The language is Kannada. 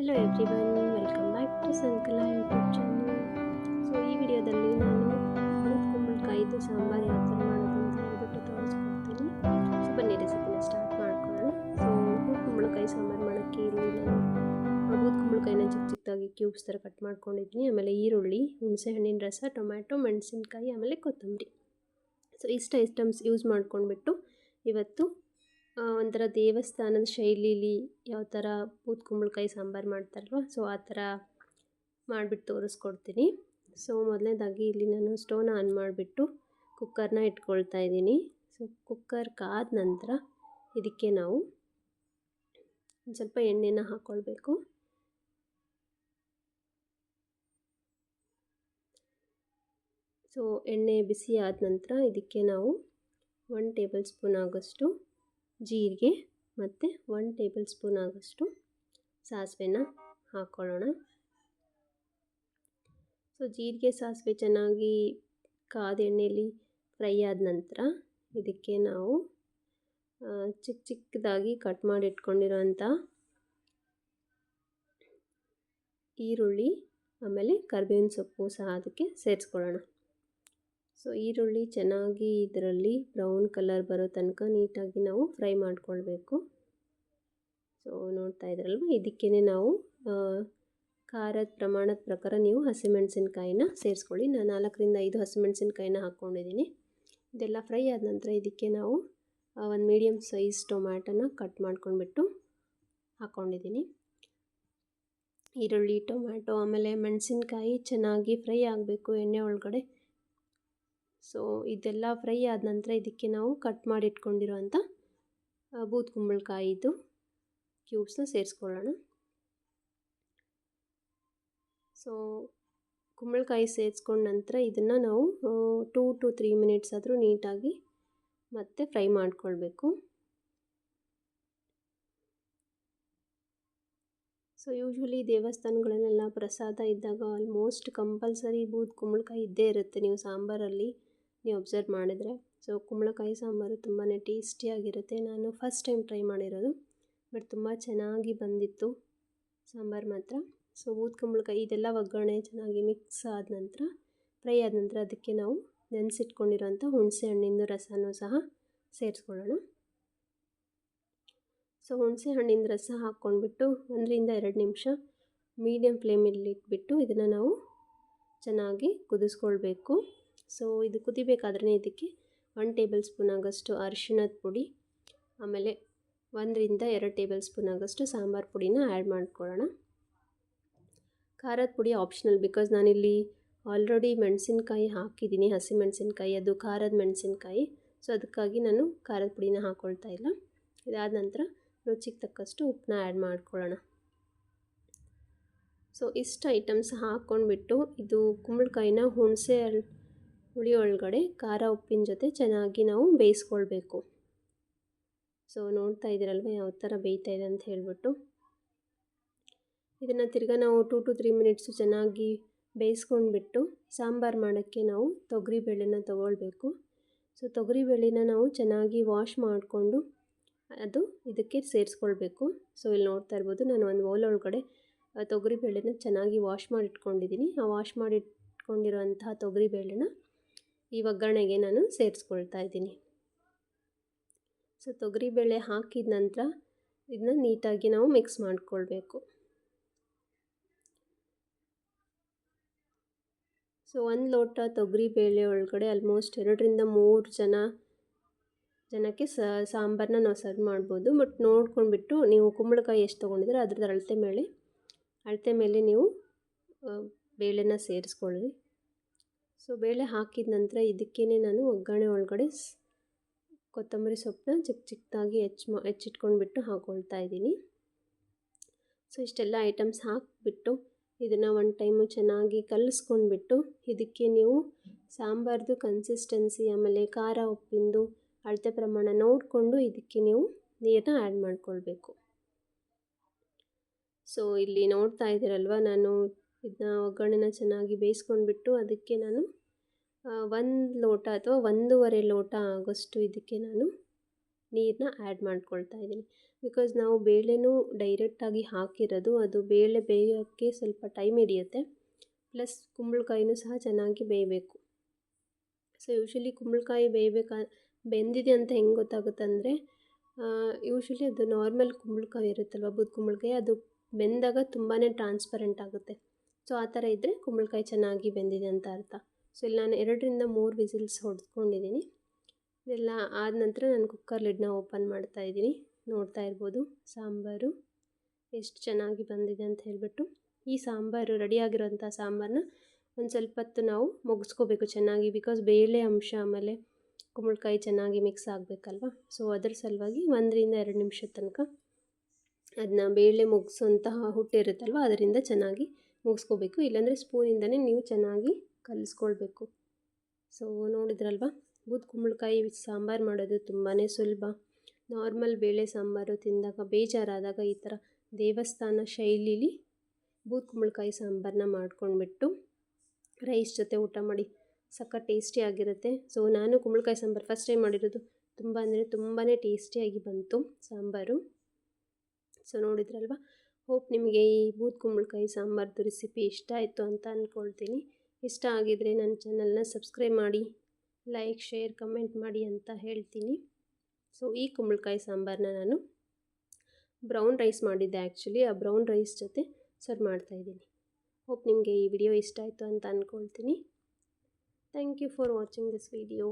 Hello everyone welcome back to Sankala YouTube channel so ಈ ವಿಡಿಯೋದಲ್ಲಿ ನಾನು ಕುಂಬಳಕಾಯಿ ಕುಂಬಳಕಾಯಿದು ಸಾಂಬಾರು ಯಾವ ಥರ ಮಾಡೋದು ಅಂತ ಹೇಳ್ಬಿಟ್ಟು ತೋರಿಸ್ಕೊಡ್ತೀನಿ. ಸೊ, ಬನ್ನಿ ರೆಸಿಪಿನ ಸ್ಟಾರ್ಟ್ ಮಾಡ್ಕೊಳ್ಳೋಣ. ಸೊ ಕುಂಬಳಕಾಯಿ ಸಾಂಬಾರು ಮಾಡೋಕ್ಕೆ ಇಲ್ಲಿ ನಾನು ಕುಂಬಳಕಾಯಿನ ಚಿಕ್ಕ ಚಿಕ್ಕದಾಗಿ ಕ್ಯೂಬ್ಸ್ ಥರ ಕಟ್ ಮಾಡ್ಕೊಂಡಿದ್ದೀನಿ. ಆಮೇಲೆ ಈರುಳ್ಳಿ ಹುಣಸೆಹಣ್ಣಿನ ರಸ, ಟೊಮ್ಯಾಟೊ, ಮೆಣಸಿನ್ಕಾಯಿ, ಆಮೇಲೆ ಕೊತ್ತಂಬರಿ. ಸೊ ಇಷ್ಟು ಐಟಮ್ಸ್ ಯೂಸ್ ಮಾಡ್ಕೊಂಡ್ಬಿಟ್ಟು ಇವತ್ತು ಒಂಥರ ದೇವಸ್ಥಾನದ ಶೈಲಿಲಿ ಯಾವ ಥರ ಬೂದು ಕುಂಬಳಕಾಯಿ ಸಾಂಬಾರು ಮಾಡ್ತಾರಲ್ವ ಸೊ ಆ ಥರ ಮಾಡಿಬಿಟ್ಟು ತೋರಿಸ್ಕೊಡ್ತೀನಿ. ಸೊ ಮೊದಲನೇದಾಗಿ ಇಲ್ಲಿ ನಾನು ಸ್ಟೋನ್ ಆನ್ ಮಾಡಿಬಿಟ್ಟು ಕುಕ್ಕರ್ನ ಇಟ್ಕೊಳ್ತಾ ಇದ್ದೀನಿ. ಸೊ ಕುಕ್ಕರ್ ಕಾದ ನಂತರ ಇದಕ್ಕೆ ನಾವು ಒಂದು ಸ್ವಲ್ಪ ಎಣ್ಣೆನ ಹಾಕ್ಕೊಳ್ಬೇಕು ಸೊ ಎಣ್ಣೆ ಬಿಸಿ ಆದ ನಂತರ ಇದಕ್ಕೆ ನಾವು ಒನ್ ಟೇಬಲ್ ಸ್ಪೂನ್ ಆಗೋಷ್ಟು ಜೀರಿಗೆ ಮತ್ತು ಒನ್ ಟೇಬಲ್ ಸ್ಪೂನ್ ಆಗೋಷ್ಟು ಸಾಸಿವೆನ ಹಾಕ್ಕೊಳ್ಳೋಣ ಸೊ ಜೀರಿಗೆ ಸಾಸಿವೆ ಚೆನ್ನಾಗಿ ಕಾದ ಎಣ್ಣೆಯಲ್ಲಿ ಫ್ರೈ ಆದ ನಂತರ ಇದಕ್ಕೆ ನಾವು ಚಿಕ್ಕ ಚಿಕ್ಕದಾಗಿ ಕಟ್ ಮಾಡಿ ಇಟ್ಕೊಂಡಿರೋಂಥ ಈರುಳ್ಳಿ, ಆಮೇಲೆ ಕರ್ಬೇವಿನ ಸೊಪ್ಪು ಸಹ ಅದಕ್ಕೆ ಸೇರಿಸ್ಕೊಳ್ಳೋಣ. ಸೊ, ಈರುಳ್ಳಿ ಚೆನ್ನಾಗಿ ಇದರಲ್ಲಿ ಬ್ರೌನ್ ಕಲರ್ ಬರೋ ತನಕ ನೀಟಾಗಿ ನಾವು ಫ್ರೈ ಮಾಡ್ಕೊಳ್ಬೇಕು. ಸೊ, ನೋಡ್ತಾ ಇದ್ರಲ್ವ? ಇದಕ್ಕೇ ನಾವು ಖಾರದ ಪ್ರಮಾಣದ ಪ್ರಕಾರ ನೀವು ಹಸಿಮೆಣಸಿನ್ಕಾಯಿನ ಸೇರಿಸ್ಕೊಳ್ಳಿ. ನಾನು ನಾಲ್ಕರಿಂದ ಐದು ಹಸಿಮೆಣಸಿನ್ಕಾಯಿನ ಹಾಕ್ಕೊಂಡಿದ್ದೀನಿ. ಇದೆಲ್ಲ ಫ್ರೈ ಆದ ನಂತರ ಇದಕ್ಕೆ ನಾವು ಒಂದು ಮೀಡಿಯಮ್ ಸೈಜ್ ಟೊಮ್ಯಾಟೋನ ಕಟ್ ಮಾಡ್ಕೊಂಡ್ಬಿಟ್ಟು ಹಾಕ್ಕೊಂಡಿದ್ದೀನಿ. ಈರುಳ್ಳಿ, ಟೊಮ್ಯಾಟೊ, ಆಮೇಲೆ ಮೆಣಸಿನ್ಕಾಯಿ ಚೆನ್ನಾಗಿ ಫ್ರೈ ಆಗಬೇಕು ಎಣ್ಣೆ ಒಳಗಡೆ. ಸೊ ಇದೆಲ್ಲ ಫ್ರೈ ಆದ ನಂತರ ಇದಕ್ಕೆ ನಾವು ಕಟ್ ಮಾಡಿ ಇಟ್ಕೊಂಡಿರೋಂಥ ಬೂತ್ ಕುಂಬಳಕಾಯಿದು ಕ್ಯೂಬ್ಸ್ನ ಸೇರಿಸ್ಕೊಳ್ಳೋಣ. ಸೊ ಕುಂಬಳಕಾಯಿ ಸೇರಿಸ್ಕೊಂಡ ನಂತರ ಇದನ್ನು ನಾವು ಟೂ ಟು ತ್ರೀ ಮಿನಿಟ್ಸ್ ಆದರೂ ನೀಟಾಗಿ ಮತ್ತೆ ಫ್ರೈ ಮಾಡಿಕೊಳ್ಬೇಕು. ಸೊ ಯೂಶ್ವಲಿ ದೇವಸ್ಥಾನಗಳಲ್ಲೆಲ್ಲ ಪ್ರಸಾದ ಇದ್ದಾಗ ಆಲ್ಮೋಸ್ಟ್ ಕಂಪಲ್ಸರಿ ಬೂದ್ ಕುಂಬಳಕಾಯಿ ಇದ್ದೇ ಇರುತ್ತೆ. ನೀವು ಸಾಂಬಾರಲ್ಲಿ ನೀವು ಅಬ್ಸರ್ವ್ ಮಾಡಿದರೆ. ಸೊ ಕುಂಬಳಕಾಯಿ ಸಾಂಬಾರು ತುಂಬಾ ಟೇಸ್ಟಿಯಾಗಿರುತ್ತೆ ನಾನು ಫಸ್ಟ್ ಟೈಮ್ ಟ್ರೈ ಮಾಡಿರೋದು. ಬಟ್ ತುಂಬ ಚೆನ್ನಾಗಿ ಬಂದಿತ್ತು ಸಾಂಬಾರು ಮಾತ್ರ. ಸೊ ಊದ್ ಕುಂಬಳಕಾಯಿ ಇದೆಲ್ಲ ಒಗ್ಗರಣೆ ಚೆನ್ನಾಗಿ ಮಿಕ್ಸ್ ಆದ ನಂತರ ಫ್ರೈ ಆದ ನಂತರ ಅದಕ್ಕೆ ನಾವು ನೆನೆಸಿಟ್ಕೊಂಡಿರೋಂಥ ಹುಣಸೆ ಹಣ್ಣಿಂದು ರಸನೂ ಸಹ ಸೇರಿಸ್ಕೊಳ್ಳೋಣ. ಸೊ ಹುಣಸೆ ಹಣ್ಣಿನ ರಸ ಹಾಕ್ಕೊಂಡ್ಬಿಟ್ಟು ಒಂದರಿಂದ ಎರಡು ನಿಮಿಷ ಮೀಡಿಯಮ್ ಫ್ಲೇಮಲ್ಲಿ ಇಟ್ಬಿಟ್ಟು ಇದನ್ನು ನಾವು ಚೆನ್ನಾಗಿ ಕುದಿಸ್ಕೊಳ್ಬೇಕು. ಸೊ ಇದು ಕುದಿಬೇಕಾದ್ರೆ ಇದಕ್ಕೆ ಒನ್ ಟೇಬಲ್ ಸ್ಪೂನ್ ಆಗೋಷ್ಟು ಅರಿಶಿಣದ ಪುಡಿ, ಆಮೇಲೆ ಒಂದರಿಂದ ಎರಡು ಟೇಬಲ್ ಸ್ಪೂನ್ ಆಗೋಷ್ಟು ಸಾಂಬಾರು ಪುಡಿನ ಆ್ಯಡ್ ಮಾಡ್ಕೊಳ್ಳೋಣ. ಖಾರದ ಪುಡಿ ಆಪ್ಷನಲ್ ಬಿಕಾಸ್ ನಾನಿಲ್ಲಿ ಆಲ್ರೆಡಿ ಮೆಣಸಿನ್ಕಾಯಿ ಹಾಕಿದ್ದೀನಿ, ಹಸಿ ಮೆಣಸಿನ್ಕಾಯಿ, ಅದು ಖಾರದ ಮೆಣಸಿನ್ಕಾಯಿ. ಸೊ ಅದಕ್ಕಾಗಿ ನಾನು ಖಾರದ ಪುಡಿನ ಹಾಕ್ಕೊಳ್ತಾ ಇಲ್ಲ. ಇದಾದ ನಂತರ ರುಚಿಗೆ ತಕ್ಕಷ್ಟು ಉಪ್ಪನ್ನ ಆ್ಯಡ್ ಮಾಡ್ಕೊಳ್ಳೋಣ. ಸೊ ಇಷ್ಟು ಐಟಮ್ಸ್ ಹಾಕ್ಕೊಂಡ್ಬಿಟ್ಟು ಇದು ಕುಂಬಳಕಾಯಿನ ಹುಣಸೆ ಹುಳಿ ಒಳಗಡೆ ಖಾರ ಉಪ್ಪಿನ ಜೊತೆ ಚೆನ್ನಾಗಿ ನಾವು ಬೇಯಿಸ್ಕೊಳ್ಬೇಕು. ಸೊ ನೋಡ್ತಾ ಇದ್ದೀರಲ್ವ ಯಾವ ಥರ ಬೇಯ್ತಾ ಇದೆ ಅಂತ ಹೇಳ್ಬಿಟ್ಟು. ಇದನ್ನು ತಿರ್ಗಾ ನಾವು ಟೂ ಟು ತ್ರೀ ಮಿನಿಟ್ಸು ಚೆನ್ನಾಗಿ ಬೇಯಿಸ್ಕೊಂಡ್ಬಿಟ್ಟು ಸಾಂಬಾರು ಮಾಡೋಕ್ಕೆ ನಾವು ತೊಗರಿಬೇಳೆನ ತೊಗೊಳ್ಬೇಕು. ಸೊ ತೊಗರಿಬೇಳೆನ ನಾವು ಚೆನ್ನಾಗಿ ವಾಶ್ ಮಾಡಿಕೊಂಡು ಅದು ಇದಕ್ಕೆ ಸೇರಿಸ್ಕೊಳ್ಬೇಕು. ಸೊ ಇಲ್ಲಿ ನೋಡ್ತಾ ಇರ್ಬೋದು ನಾನು ಒಂದು ಓಲ್ ಒಳಗಡೆ ತೊಗರಿಬೇಳೆನ ಚೆನ್ನಾಗಿ ವಾಶ್ ಮಾಡಿಟ್ಕೊಂಡಿದ್ದೀನಿ. ಆ ವಾಶ್ ಮಾಡಿ ತೊಗರಿ ತೊಗರಿಬೇಳೆನ ಈ ಒಗ್ಗರಣೆಗೆ ನಾನು ಸೇರಿಸ್ಕೊಳ್ತಾ ಇದ್ದೀನಿ. ಸೊ ತೊಗರಿಬೇಳೆ ಹಾಕಿದ ನಂತರ ಇದನ್ನ ನೀಟಾಗಿ ನಾವು ಮಿಕ್ಸ್ ಮಾಡಿಕೊಳ್ಬೇಕು. ಸೊ, ಒಂದು ಲೋಟ ತೊಗರಿಬೇಳೆ ಒಳಗಡೆ ಆಲ್ಮೋಸ್ಟ್ ಎರಡರಿಂದ ಮೂರು ಜನ, ಜನಕ್ಕೆ ಸಾಂಬಾರನ್ನ ನಾವು ಸರ್ವ್ ಮಾಡ್ಬೋದು. ಬಟ್ ನೋಡ್ಕೊಂಡ್ಬಿಟ್ಟು ನೀವು ಕುಂಬಳಕಾಯಿ ಎಷ್ಟು ತೊಗೊಂಡಿದ್ರೆ ಅದ್ರದ್ದು ಅಳತೆ ಮೇಲೆ ಅಳತೆ ಮೇಲೆ ನೀವು ಬೇಳೆನ ಸೇರಿಸ್ಕೊಳ್ಳಿ. ಸೊ ಬೇಳೆ ಹಾಕಿದ ನಂತರ ಇದಕ್ಕೇ ನಾನು ಒಗ್ಗರಣೆ ಒಳಗಡೆ ಕೊತ್ತಂಬರಿ ಸೊಪ್ಪನ್ನ ಚಿಕ್ಕ ಚಿಕ್ಕದಾಗಿ ಹೆಚ್ಚು ಮಾ, ಹೆಚ್ಚಿಟ್ಕೊಂಡ್ಬಿಟ್ಟು ಹಾಕ್ಕೊಳ್ತಾ ಇದ್ದೀನಿ. ಸೊ ಇಷ್ಟೆಲ್ಲ ಐಟಮ್ಸ್ ಹಾಕಿಬಿಟ್ಟು ಇದನ್ನು ಒನ್ ಟೈಮು ಚೆನ್ನಾಗಿ ಕಲಸ್ಕೊಂಡ್ಬಿಟ್ಟು ಇದಕ್ಕೆ ನೀವು ಸಾಂಬಾರ್ದು ಕನ್ಸಿಸ್ಟೆನ್ಸಿ ಆಮೇಲೆ ಖಾರ ಉಪ್ಪಿಂದು ಅಳತೆ ಪ್ರಮಾಣ ನೋಡಿಕೊಂಡು ಇದಕ್ಕೆ ನೀವು ನೀರನ್ನ ಆ್ಯಡ್ ಮಾಡ್ಕೊಳ್ಬೇಕು. ಸೊ ಇಲ್ಲಿ ನೋಡ್ತಾ ಇದ್ದೀರಲ್ವ, ನಾನು ಇದನ್ನ ಒಗ್ಗರಣೆನ ಚೆನ್ನಾಗಿ ಬೇಯಿಸ್ಕೊಂಡ್ಬಿಟ್ಟು ಅದಕ್ಕೆ ನಾನು ಒಂದು ಲೋಟ ಅಥವಾ ಒಂದೂವರೆ ಲೋಟ ಆಗೋಷ್ಟು ಇದಕ್ಕೆ ನಾನು ನೀರನ್ನ ಆ್ಯಡ್ ಮಾಡ್ಕೊಳ್ತಾ ಇದ್ದೀನಿ. ಬಿಕಾಸ್ ನಾವು ಬೇಳೆನೂ ಡೈರೆಕ್ಟಾಗಿ ಹಾಕಿರೋದು, ಅದು ಬೇಳೆ ಬೇಯೋಕ್ಕೆ ಸ್ವಲ್ಪ ಟೈಮ್ ಹಿಡಿಯುತ್ತೆ. ಪ್ಲಸ್ ಕುಂಬಳಕಾಯಿನೂ ಸಹ ಚೆನ್ನಾಗಿ ಬೇಯಬೇಕು. ಸೊ ಯೂಶ್ವಲಿ ಕುಂಬಳಕಾಯಿ ಬೇಯಬೇಕಾ, ಬೆಂದಿದೆ ಅಂತ ಹೆಂಗೆ ಗೊತ್ತಾಗುತ್ತೆ ಅಂದರೆ ಯೂಶ್ವಲಿ ಅದು ನಾರ್ಮಲ್ ಕುಂಬಳಕಾಯಿ ಇರುತ್ತಲ್ವ, ಬೂದು ಕುಂಬಳಕಾಯಿ, ಅದು ಬೆಂದಾಗ ತುಂಬಾ ಟ್ರಾನ್ಸ್ಪರೆಂಟ್ ಆಗುತ್ತೆ. ಸೊ ಆ ಥರ ಇದ್ದರೆ ಕುಂಬಳಕಾಯಿ ಚೆನ್ನಾಗಿ ಬೆಂದಿದೆ ಅಂತ ಅರ್ಥ. ಸೊ ಇಲ್ಲಿ ನಾನು ಎರಡರಿಂದ ಮೂರು ವಿಸಿಲ್ಸ್ ಹೊಡೆದುಕೊಂಡಿದ್ದೀನಿ ಇದೆಲ್ಲ ಆದ ನಂತರ ನಾನು ಕುಕ್ಕರ್ ಲಿಡ್ನ ಓಪನ್ ಮಾಡ್ತಾ ಇದ್ದೀನಿ. ನೋಡ್ತಾ ಇರ್ಬೋದು, ಸಾಂಬಾರು ಎಷ್ಟು ಚೆನ್ನಾಗಿ ಬಂದಿದೆ ಅಂತ ಹೇಳಿಬಿಟ್ಟು. ಈ ಸಾಂಬಾರು ರೆಡಿಯಾಗಿರೋಂಥ ಸಾಂಬಾರನ್ನ ಒಂದು ಸ್ವಲ್ಪ ಹೊತ್ತು ನಾವು ಮುಗಿಸ್ಕೋಬೇಕು ಚೆನ್ನಾಗಿ ಬಿಕಾಸ್ ಬೇಳೆ ಅಂಶ ಆಮೇಲೆ ಕುಂಬಳಕಾಯಿ ಚೆನ್ನಾಗಿ ಮಿಕ್ಸ್ ಆಗಬೇಕಲ್ವ? ಸೊ ಅದ್ರ ಸಲುವಾಗಿ ಒಂದರಿಂದ ಎರಡು ನಿಮಿಷದ ತನಕ ಅದನ್ನ ಬೇಳೆ ಮುಗಿಸೋಂತಹ ಹುಟ್ಟಿರುತ್ತಲ್ವ? ಅದರಿಂದ ಚೆನ್ನಾಗಿ ಮುಗಿಸ್ಕೋಬೇಕು. ಇಲ್ಲಾಂದರೆ ಸ್ಪೂನಿಂದನೇ ನೀವು ಚೆನ್ನಾಗಿ ಕಲಿಸ್ಕೊಳ್ಬೇಕು. ಸೊ ನೋಡಿದ್ರಲ್ವ? ಬೂದ್ ಕುಂಬಳಕಾಯಿ ಸಾಂಬಾರು ಮಾಡೋದು ತುಂಬಾ ಸುಲಭ. ನಾರ್ಮಲ್ ಬೇಳೆ ಸಾಂಬಾರು ತಿಂದಾಗ, ಬೇಜಾರಾದಾಗ ಈ ಥರ ದೇವಸ್ಥಾನ ಶೈಲಿಲಿ ಬೂದ್ ಕುಂಬಳಕಾಯಿ ಸಾಂಬಾರನ್ನ ಮಾಡ್ಕೊಂಡ್ಬಿಟ್ಟು ರೈಸ್ ಜೊತೆ ಊಟ ಮಾಡಿ. ಸಕ್ಕ ಟೇಸ್ಟಿಯಾಗಿರುತ್ತೆ ಸೊ ನಾನು ಕುಂಬಳಕಾಯಿ ಸಾಂಬಾರು ಫಸ್ಟ್ ಟೈಮ್ ಮಾಡಿರೋದು ತುಂಬ ಅಂದರೆ ತುಂಬಾ ಟೇಸ್ಟಿಯಾಗಿ ಬಂತು ಸಾಂಬಾರು. ಸೊ ನೋಡಿದ್ರಲ್ವ? ಹೋಪ್ ನಿಮಗೆ ಈ ಬೂದು ಕುಂಬಳಕಾಯಿ ಸಾಂಬಾರ್ದು ರೆಸಿಪಿ ಇಷ್ಟ ಆಯಿತು ಅಂತ ಅಂದ್ಕೊಳ್ತೀನಿ ಇಷ್ಟ ಆಗಿದರೆ ನನ್ನ ಚಾನಲ್ನ ಸಬ್ಸ್ಕ್ರೈಬ್ ಮಾಡಿ ಲೈಕ್ ಶೇರ್ ಕಮೆಂಟ್ ಮಾಡಿ ಅಂತ ಹೇಳ್ತೀನಿ. ಸೊ ಈ ಕುಂಬಳಕಾಯಿ ಸಾಂಬಾರನ್ನ ನಾನು ಬ್ರೌನ್ ರೈಸ್ ಮಾಡಿದ್ದೆ ಆ್ಯಕ್ಚುಲಿ ಆ ಬ್ರೌನ್ ರೈಸ್ ಜೊತೆ ಸರ್ವ್ ಮಾಡ್ತಾಯಿದ್ದೀನಿ ಹೋಪ್ ನಿಮಗೆ ಈ ವಿಡಿಯೋ ಇಷ್ಟ ಆಯಿತು ಅಂತ ಅಂದ್ಕೊಳ್ತೀನಿ thank you for watching this video